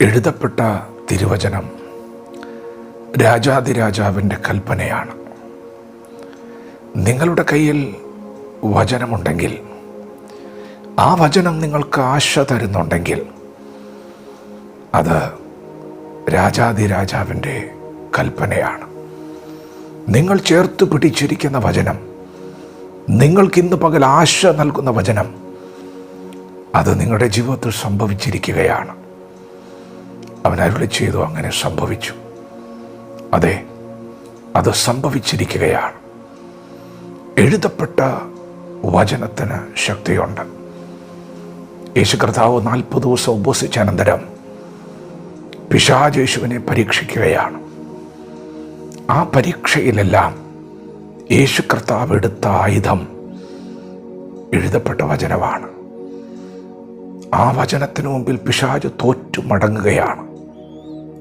എഴുതപ്പെട്ട തിരുവചനം രാജാതിരാജാവിന്റെ കൽപ്പനയാണ്. നിങ്ങളുടെ കയ്യിൽ വചനമുണ്ടെങ്കിൽ ആ വചനം നിങ്ങൾക്ക് ആശ തരുന്നുണ്ടെങ്കിൽ അത് രാജാതിരാജാവിന്റെ കൽപ്പനയാണ്. നിങ്ങൾ ചേർത്ത് പിടിച്ചിരിക്കുന്ന വചനം നിങ്ങൾക്കിന്ന് പകൽ ആശ നൽകുന്ന വചനം അത് നിങ്ങളുടെ ജീവിതത്തിൽ സംഭവിച്ചിരിക്കുകയാണ്. അവൻ അരുളി ചെയ്തു അങ്ങനെ സംഭവിച്ചു. അതെ അത് സംഭവിച്ചിരിക്കുകയാണ്. എഴുതപ്പെട്ട വചനത്തിന് ശക്തിയുണ്ട്. യേശു കർത്താവ് നാൽപ്പത് ദിവസം ഉപസിച്ച അനന്തരം പിശാജേശുവിനെ പരീക്ഷിക്കുകയാണ്. ആ പരീക്ഷയിലെല്ലാം യേശു കർത്താവ് എടുത്ത ആയുധം എഴുതപ്പെട്ട വചനമാണ്. ആ വചനത്തിനു മുമ്പിൽ പിശാജ് തോറ്റു മടങ്ങുകയാണ്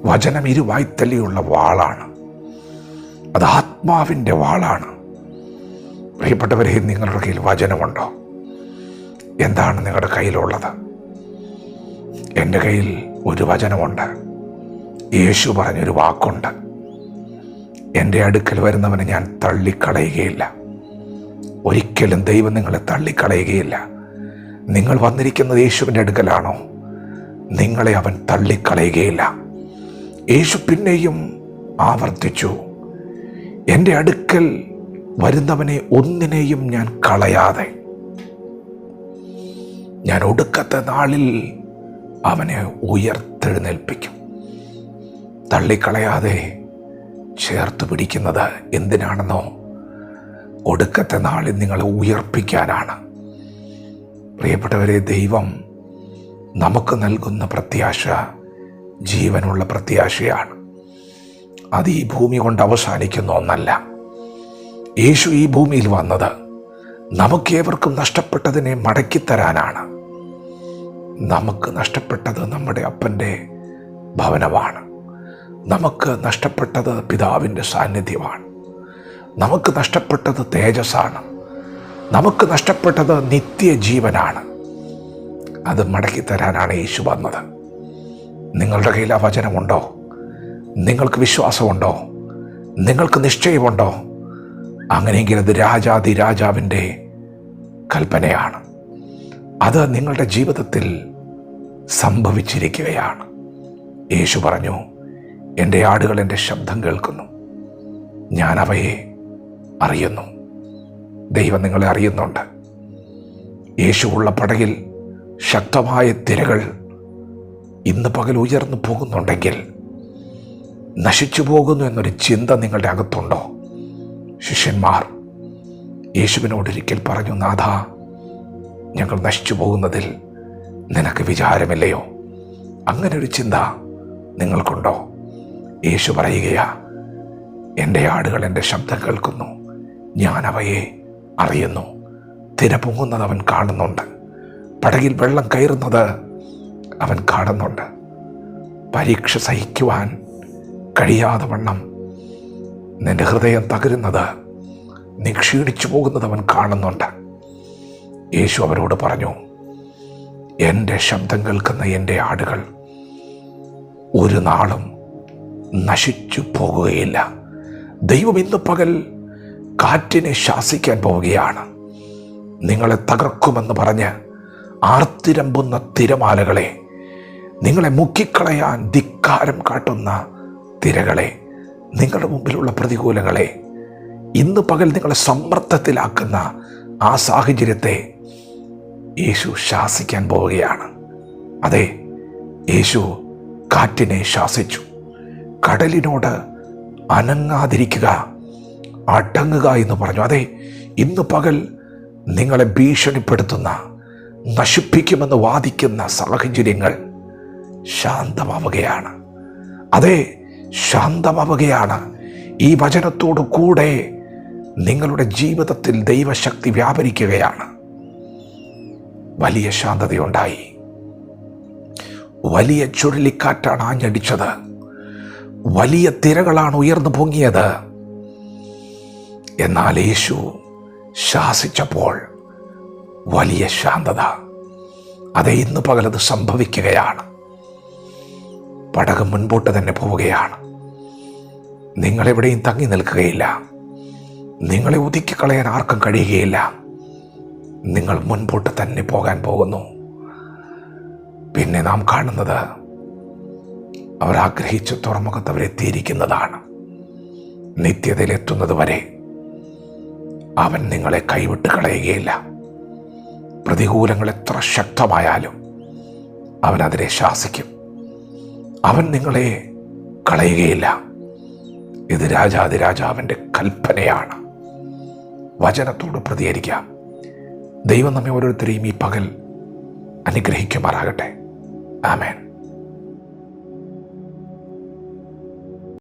വചനം ഇരുവായ്ത്തല്ലിയുള്ള വാളാണ്. അത് ആത്മാവിന്റെ വാളാണ്. പ്രിയപ്പെട്ടവരെ നിങ്ങളുടെ കയ്യിൽ വചനമുണ്ടോ? എന്താണ് നിങ്ങളുടെ കയ്യിലുള്ളത്? എന്റെ കയ്യിൽ ഒരു വചനമുണ്ട്. യേശു പറഞ്ഞൊരു വാക്കുണ്ട്. എന്റെ അടുക്കൽ വരുന്നവനെ ഞാൻ തള്ളിക്കളയുകയില്ല. ഒരിക്കലും ദൈവം നിങ്ങളെ തള്ളിക്കളയുകയില്ല. നിങ്ങൾ വന്നിരിക്കുന്നത് യേശുവിന്റെ അടുക്കലാണോ? നിങ്ങളെ അവൻ തള്ളിക്കളയുകയില്ല. യേശു പിന്നെയും ആവർത്തിച്ചു. എന്റെ അടുക്കൽ വരുന്നവനെ ഒന്നിനെയും ഞാൻ കളയാതെ. ഞാൻ ഒടുക്കത്തെ നാളിൽ അവനെ ഉയർത്തെഴുന്നേൽപ്പിക്കും. തള്ളിക്കളയാതെ ചേർത്ത് പിടിക്കുന്നത് എന്തിനാണെന്നോ ഒടുക്കത്തെ നാളിൽ നിങ്ങളെ ഉയർപ്പിക്കാനാണ്. പ്രിയപ്പെട്ടവരെ ദൈവം നമുക്ക് നൽകുന്ന പ്രത്യാശ ജീവനുള്ള പ്രത്യാശയാണ്. അത് ഈ ഭൂമി കൊണ്ട് അവസാനിക്കുന്ന ഒന്നല്ല. യേശു ഈ ഭൂമിയിൽ വന്നത് നമുക്കേവർക്കും നഷ്ടപ്പെട്ടതിനെ മടക്കിത്തരാനാണ്. നമുക്ക് നഷ്ടപ്പെട്ടത് നമ്മുടെ അപ്പന്റെ ഭവനമാണ്. നമുക്ക് നഷ്ടപ്പെട്ടത് പിതാവിന്റെ സാന്നിധ്യമാണ്. നമുക്ക് നഷ്ടപ്പെട്ടത് തേജസ്സാണ്. നമുക്ക് നഷ്ടപ്പെട്ടത് നിത്യജീവനാണ്. അത് മടക്കിത്തരാനാണ് യേശു വന്നത്. നിങ്ങളുടെ കയ്യിൽ ആ വചനമുണ്ടോ? നിങ്ങൾക്ക് വിശ്വാസമുണ്ടോ? നിങ്ങൾക്ക് നിശ്ചയമുണ്ടോ? അങ്ങനെയെങ്കിൽ അത് രാജാതി രാജാവിന്റെ കൽപ്പനയാണ്. അത് നിങ്ങളുടെ ജീവിതത്തിൽ സംഭവിച്ചിരിക്കുകയാണ്. യേശു പറഞ്ഞു എന്റെ ആടുകൾ എന്റെ ശബ്ദം കേൾക്കുന്നു. ഞാൻ അവയെ അറിയുന്നു. ദൈവം നിങ്ങളെ അറിയുന്നുണ്ട്. യേശു ഉള്ള പടയിൽ ശക്തമായ തിരകൾ ഇന്ന് പകൽ ഉയർന്നു പോകുന്നുണ്ടെങ്കിൽ നശിച്ചു പോകുന്നു എന്നൊരു ചിന്ത നിങ്ങളുടെ അകത്തുണ്ടോ? ശിഷ്യന്മാർ യേശുവിനോടൊരിക്കൽ പറഞ്ഞു നാഥ ഞങ്ങൾ നശിച്ചു പോകുന്നതിൽ നിനക്ക് വിചാരമില്ലയോ? അങ്ങനെ ഒരു ചിന്ത നിങ്ങൾക്കുണ്ടോ? യേശു പറയുകയാ എന്റെ ആടുകൾ എന്റെ ശബ്ദം കേൾക്കുന്നു ഞാൻ അവയെ അറിയുന്നു. തിര പൊങ്ങുന്നത് അവൻ കാണുന്നുണ്ട്. പടകിൽ വെള്ളം കയറുന്നത് അവൻ കാണുന്നുണ്ട് പരീക്ഷ സഹിക്കുവാൻ കഴിയാതെ വണ്ണം. നിന്റെ ഹൃദയം തകരുന്നത് നീ ക്ഷീണിച്ചു പോകുന്നത് അവൻ കാണുന്നുണ്ട്. യേശു അവരോട് പറഞ്ഞു എന്റെ ശബ്ദം കേൾക്കുന്ന എന്റെ ആടുകൾ ഒരു നാളും നശിച്ചു പോകുകയില്ല. ദൈവം ഇന്ന് പകൽ കാറ്റിനെ ശാസിക്കാൻ പോവുകയാണ്. നിങ്ങളെ തകർക്കുമെന്ന് പറഞ്ഞ് ആർത്തിരമ്പുന്ന തിരമാലകളെ നിങ്ങളെ മുക്കിക്കളയാൻ ധിക്കാരം കാട്ടുന്ന തിരകളെ നിങ്ങളുടെ മുമ്പിലുള്ള പ്രതികൂലങ്ങളെ ഇന്ന് പകൽ നിങ്ങളെ സമ്മർദ്ദത്തിലാക്കുന്ന ആ സാഹചര്യത്തെ യേശു ശാസിക്കാൻ പോവുകയാണ്. അതെ യേശു കാറ്റിനെ ശാസിച്ചു. കടലിനോട് അനങ്ങാതിരിക്കുക അടങ്ങുക എന്ന് പറഞ്ഞു. അതെ ഇന്ന് പകൽ നിങ്ങളെ ഭീഷണിപ്പെടുത്തുന്ന നശിപ്പിക്കുമെന്ന് വാദിക്കുന്ന സാഹചര്യങ്ങൾ ശാന്തമാവുകയാണ്. അതെ ശാന്തമാവുകയാണ്. ഈ വചനത്തോടു കൂടെ നിങ്ങളുടെ ജീവിതത്തിൽ ദൈവശക്തി വ്യാപരിക്കുകയാണ്. വലിയ ശാന്തതയുണ്ടായി. വലിയ ചുഴലിക്കാറ്റാണ് ആഞ്ഞടിച്ചത്. വലിയ തിരകളാണ് ഉയർന്നു പൊങ്ങിയത്. എന്നാൽ യേശു ശാസിച്ചപ്പോൾ വലിയ ശാന്തത. അതെ ഇന്ന് പകലത് സംഭവിക്കുകയാണ്. പടകം മുൻപോട്ട് തന്നെ പോവുകയാണ്. നിങ്ങളെവിടെയും തങ്ങി നിൽക്കുകയില്ല. നിങ്ങളെ ഒതുക്കിക്കളയാൻ ആർക്കും കഴിയുകയില്ല. നിങ്ങൾ മുൻപോട്ട് തന്നെ പോകാൻ പോകുന്നു. പിന്നെ നാം കാണുന്നത് അവർ ആഗ്രഹിച്ച തുറമുഖത്ത് അവരെത്തിയിരിക്കുന്നതാണ് നിത്യതയിലെത്തുന്നത് വരെ അവൻ നിങ്ങളെ കൈവിട്ട് കളയുകയില്ല. പ്രതികൂലങ്ങൾ എത്ര ശക്തമായാലും അവൻ അതിനെ ശാസിക്കും. അവൻ നിങ്ങളെ കളയുകയില്ല. ഇത് രാജാതിരാജാവിന്റെ കൽപ്പനയാണ്. വചനത്തോട് പ്രതികരിക്കാം ദൈവം നമ്മെ ഓരോരുത്തരെയും ഈ പകൽ അനുഗ്രഹിക്കുമാറാകട്ടെ. ആമേൻ.